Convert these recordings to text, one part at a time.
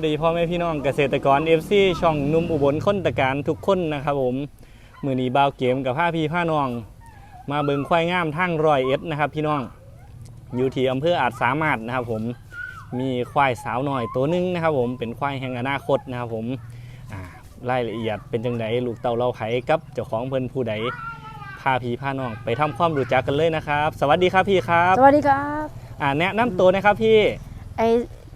วัสดีพ่อแม่พี่น้องเกษตรกร FC ช่องหนุ่มอุบลคนตะการทุกคนนะครับผมมือนี้บ่าวเกมกับผ้าพี่ผ้าน้อง มาเบิงควายงามทั้งรอยเอ็ดนะครับพี่น้องอยู่ที่อำเภออาจสามารถนะครับผมมีควายสาวหน่อยตัวหนึงนะครับผมเป็นควายแห่งอนาคตนะครับผมอ่ารายละเอียดเป็นจังไดลูกเต่าเราไผกับเจ้าของเพิ่นผู้ใดพาพี่พาน้องไปทำความรู้จักกันเลยนะครับ สวัสดีครับพี่ครับ สวัสดีครับ อ่าแนะนำตัวนะครับพี่ไอ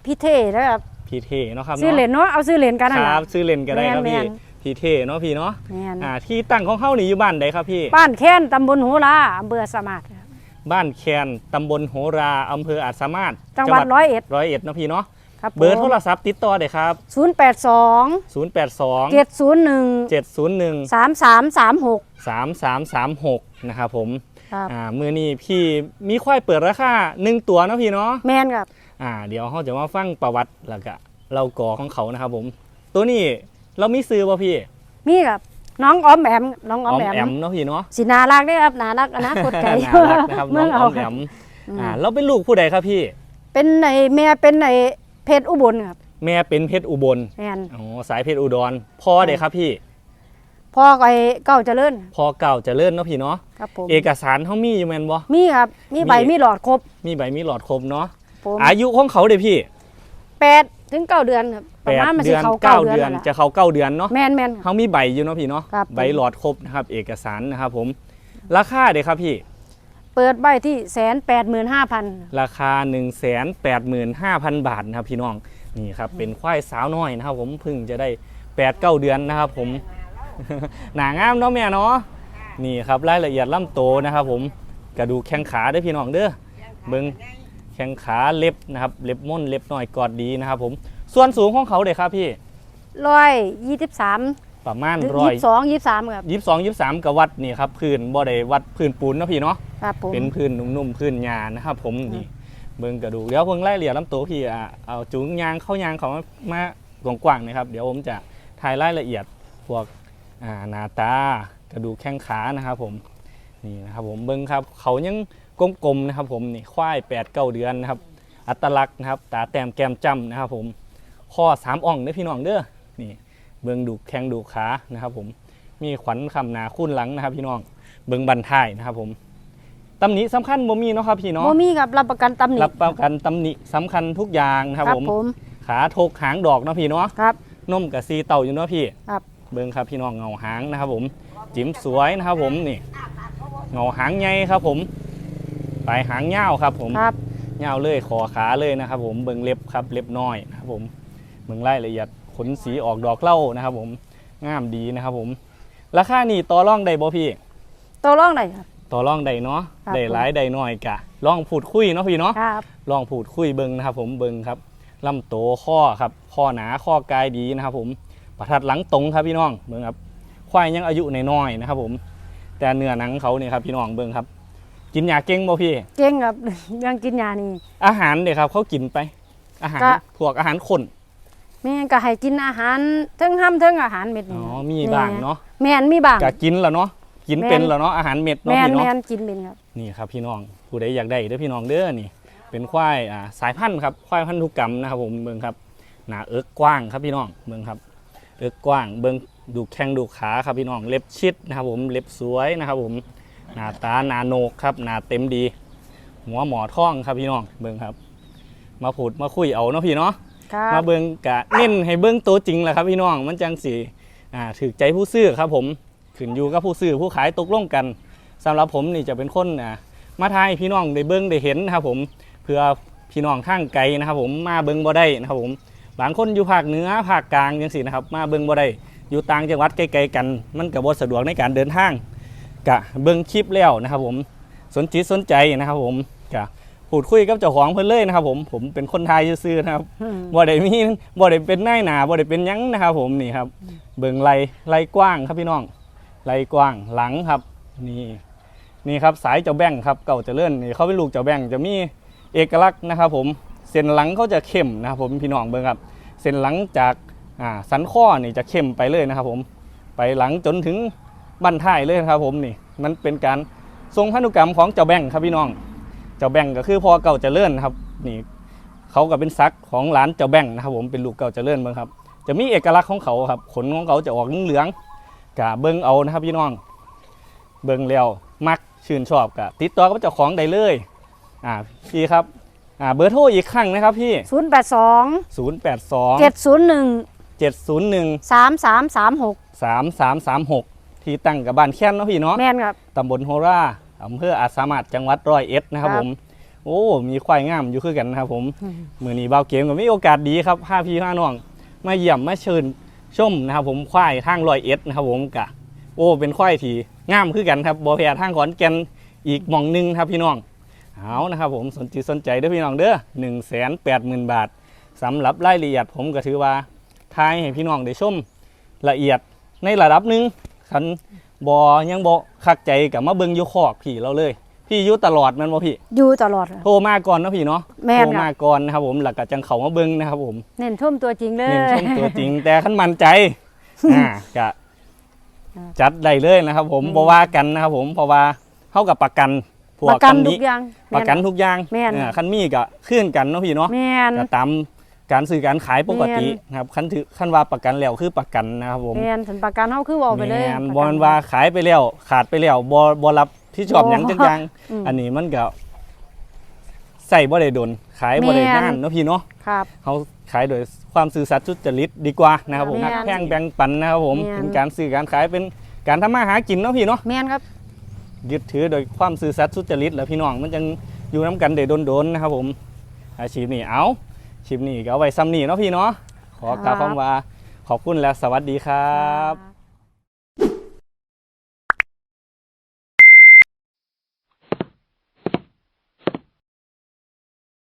พี่เท่นะครับ พี่เทเนาะครับซื้อเหรียญเนาะเอาซื้อเหรียญกันคนั่นแหรัละบซื้อเล่นก็ได้ครับแม่พี่นพี่เทเนาะพี่เนาะแม่นอ่าที่ตั้งของเฮานี่อยู่บ้านใดครับพี่ บ้านแค้นตำบลโหราอำเภอสามารถครับบ้านแคนตำบลโหราอำเภออาจสามารถจังหวัดร้อยเอ็ดร้อยเอ็ดเนาะพี่เนาะครับเบอร์โทรศัพท์ติดต่อได้ครับศูนย์แปดสอง082เจ็ดศูนย์หนึ่ง701สามสามสามหก3336 นะครับผม ครับอ่ามือนี้พี่มีควายเปิดราคา1ตัวเนาะพี่เนาะแมนครับอ่าเดี๋ยวเราจะมาฟังประวัติแล้วก็เราก่อของเขานะครับผม ตัวนี้เรามีซื้อป่ะพี่มีครับ น้องออมแอมน้องออออมมแอแอมมเนาะพี่เนาะสีนารักได้อครับนารักอนาคตไกลน่ารักนะครับเมืน้อองงอเอาอมแอมอืมอ่าเราเป็นลูกผู้ใดครับพี่ เป็นไอแม่เป็นไอเพชรอุบลครับแม่เป็นเพชรอุบลแมนอ๋อสายเพชรอุดรพ่อเด็กครับพี่ พ่อไอเก้าเจริญพ่อเก่าเจะเลื่อนเนาะพี่เนาะครับผมเอกสารเขามีอยู่แม่นบ่มีครับมีใบมีมีหลอดครบมีใบมีหลอดครบเนาะผมอายุของเขาเด้พี่แปดถึงเก้าเดือนครับปแประดมาณมันเดืสิอนเขาเก้าเก้าเดืเดืออนนนั่นล่ะจะเขาเก้าเดือนเนาะแมนแมนครับ เขามีใบอยู่เนาะพี่เนาะครับ ใบหลอดครบนะครับ เอกสารนะครับผม ราคาเด็ครับพี่ เปิดใบที่แสนแปดหมื่นห้าพัน ราคา 1 8 5 0 0 0 บาทนะครับพี่น้องนี่ครับเป็นควายสาวน้อยนะครับผมเพิ่งจะได้8ปดเเดือนนะครับผม หนางามเนาะแม่เนาะนี่ครับรายละเอียดลำโตวนะครับ ผมกระดูกแข้งขาเด้อพี่น้องเด้อเบิงแข้งขาเล็บนะครับเล็บม่นเล็บน้อยกอดดีนะครับ ผมส่วนสูงของเขาเด็ครับพี่ร้อยยี่สิบสามประมาณถึงร้อยี่ยสิบสองยี่สิบสามครับยี่สิบสองยี่สิบสามกับวัดนี่ครับพื้นบ่ได้วัดพื้นปูนเนาะพี่เนาะครับผมเป็นพื้นนุ่มๆพื้นหญ้านะครับผมนี่เบิ่งกระดูกเดี๋ยวเพิ่งไล่เรียลำตัวพี่อะเอาจุงยางเข้ายางเขามากว้างๆนะครับ เดี๋ยวผมจะถ่ายรายละเอียดพวกอ่า หน้าตากระดูกแข้งขานะครับผมนี่นะครับผมเบิ่งครับเขายังกลมๆนะครับผมนี่ควาย8ปดเก้าเดือนนะครับ อัตลักษณ์นะครับ ตาแต้มแก้มจ้ำนะครับผมข้อสามอ่องเด้อพี่น้องเด้อนี่เบิ่งดูแข้งดูขานะครับผมมีขวัญคำหนาคุ้นหลังนะครับ พี่น้องเบิ่งบันท้ายนะครับผมตำหนิสำคัญบ่มีเนาะครับพี่เนาะโมมีครับรับประกันตำหนิรับประกันตำหนิสำคัญทุกอย่างนะครับผมผม ขาทกหางดอกเนาะพี่เนาะครับนมกับซีเต่าอยู่เนาะพี่ครับ เบิ่งครับพี่น้องเงาหางนะครับผมจิ๋มสวยนะครับผมนี่เงาหางใหญ่ครับผมปลายหางยาวครับผมครับยาวเลยคอขาเลยนะครับ ผมเบิ่งเล็บครับเล็บน้อยนะครับผมเบิ่งรายละเอียดขนสีออกดอกเหล่านะครับ ผมงามดีนะครับ ผม ราคานี่ต่อรองได้บ่พี่ตัวร่องไหนครับต่อรองได้เนาะครับได้หลายได้น้อยกะลองพูดคุยเนาะพี่เนาะครับลองพูดคุยเบิงนะครับ ผมเบิงครับลำโตข้อครับข้อหนาข้อกายดีนะครับ ผม ประทัดหลังตรงครับพี่น้องเบิงครับควายยังอายุน้อยๆนะครับ ผม แต่เนื้อหนังเขาเนี่ยครับพี่น้องเบิงครับ กินยาเก่งบ่พี่ เก่งครับ เรื่องกินยานี่ อาหารเด็กครับเขากินไป อาหารก็ พวกอาหารคนแม่ก็ให้กินอาหารเทั้งห้ำเทั้งอาหารเม็ดอ๋นี่อมีบ้างเนาะแม่นมีบ้างกะกินแล้วเนาะกินแม่นเป็นแล้วเนาะอาหารเม็ดเนาะแม่นพี่แม่เนาะนกินเป็นครับนี่ครับพี่น้องผู้ใดอยากได้เด้อพี่น้องเด้อนี่ เป็นควายอ่าสายพันธุ์ครับควายพันธุกรรมนะครับผมเบิ่งครับหน้าเอิกกว้างครับพี่น้องเบิ่งครับ เอิกกว้างเบิ่งดูแข้งดูขาครับพี่น้องเล็บชิดนะครับผมเล็บสวยนะครับผมหน้าตาหน้าโหนกครับหน้าเต็มดี หัวหมอท่องครับพี่น้องเบิ่งครับ มาพูดมาคุยเอาเนาะพี่เนาะครัมาบเบิ่งกะเน้นให้เบิ่งตัวจริงแหละครับพี่น้องมันจังสีอ่าถือใจผู้ซื้อครับผมขึ้นอยู่กับผู้ซื้อผู้ขายตกลงกันสำหรับผมนี่จะเป็นคนอ่ามาทายพี่น้องได้เบิ่งได้เห็นนะครับผมเพื่อพี่น้องทางไกลนะครับผมมาเบิ่งบ่ได้นะครับผม บางคนอยู่ภาคเหนือภาคกลางจังซี่นะครับมาเบิ่งบ่ได้อยู่ต่างจังหวัดไกลๆกัน มันก็บ่สะดวกในการเดินทางกะเบิ่งคลิปแล้วนะครับ ผมสนจิตสนใจนะครับ ผมกะพูดคุยกับเจ้าของเพิ่นเลยนะครับ ผมผมเป็นคนไทยซื่อๆนะครับอืมบ่ได้มีบ่ได้เป็นนายหนาบ่ได้เป็นหยังนะครับ ผมนี่ครับ เบิ่งไหลไหลกว้างครับพี่น้องไหลกว้างหลังครับ นี่นี่ครับสายเจ้าแบ่งครับเก่าเจะเลื่อนนี่เขาเป็นลูกเจ้าแบ่งจะมีเอกลักษณ์นะครับ ผม เส้นหลังเขาจะเข้มนะครับผมพี่น้องเบิ่งครับ เส้นหลังจากาสันข้อนี่จะเข้มไปเลยนะครับผมไปหลังจนถึงบั้นท้ายเลยนะครับผมนี่มันเป็นการทรงพันธุกรรมของเจ้าแบงครับพี่น้อง เจ้าแบ่งก็คือพอเก่าจะเลื่อนครับนี่เขาก็เป็นซักของร้านเจ้าแบงค์นะครับผมเป็นลูกเก่าจเจริญเมืองครับ จะมีเอกลักษณ์ของเขาครับขนของเขาจะออกเหลืองกะเบิ้งเอานะครับพี่น้อง เบิ้งแล้วมักชื่นชอบกะติดต่อกับเจ้าของได้เลยอ่าพี่ครับ อ่าเบอร์โทรอีกครั้งนะครับพี่082 082 701 701 3336 3336 ที่ตั้งกับบ้านแค้นเนาะพี่เนาะ แม่นครับ ตำบลโฮราอำเภออาจสามารถจังหวัดร้อยเอ็ดนะครับครับ ผม โอ้ มีควายงามอยู่คือกันนะครับผมอืมมือนี้เบาวเกมก็มีโอกาสดีครับพาพี่พาน้อง มาเยี่ยมมาเชิญชมนะครับผมควายทางร้อยเอ็ดนะครับผมกะ โอ้ เป็นควายที่งามคือกันครับบอแพทางขอนแก่นอีกหมองหนึงครับพี่น้อง เอานะครับผมสนใจสนใจเด้อพี่น้องเด้อหนึ่งแสนแปดหมื่นบาทสำหรับรายละเอียดผมก็ถือว่าทายให้พี่น้องได้ชมละเอียดในระดับหนึ่งคันบอยังบอคักใจกับมาเบิงอยู่คอกพี่เราเลย พี่อยู่ตลอดแมันบ่พี่อยู่ตลอดครับโทรมาก่อนเนาะพี่เนาะแม่นโทรคมารับก่อนนะครับผมหลักกจังเขามาเบิงนะครับผมเน้นชมตัวจริงเลยเน้นชมตัวจริงแต่ขั้นมั่นใจอ่ากะครับจัดได้เลยนะครับผมอืมบ่ว่ากันนะครับผมเพราะว่าเข้ากับประกัน พวปกระกันตำหทุนิกอย่างประกันทุกอย่างแม่นเออคันมีก็ขึ้นกันเนาะพี่เนาะแม่น ก็ตามการซื้อการขายปกติแม่นนะครับคันถือคันว่าประกันแล้วคือประกันนะครับผม แม่นสันประกันเฮาคือเว้าไปเลย แม่นประบ่กัแมันว่าขายไปแล้วขาดไปแล้วบ่บ่รับที่ชอบบ่หยังจังยังอืมอันนี้มันก็ใส่บ่ได้ดนขายบ่ได้แม่น นานเนาะพี่เนาะครับ เขาขายโดยความซื่อสัตย์สุจริตดีกว่านะครับผมแม่หันกแพงแบ่งปันนะครับผมแม่น เป็นการซื้อการขายเป็นการทำมาหากินเนาะพี่เนาะแม่นครับ ยึดถือโดยความซื่อสัตย์สุจริตแหล้วพี่น้องมันจังอยู่น้ำกันเด้โดนๆนะครับผมอาชีพนี้เอาชีพนี้ก็เอาไว้ซ้ำนี่เนาะพี่เนาะขอกล่าวครับคำว่าขอบคุณและสวัสดีครับ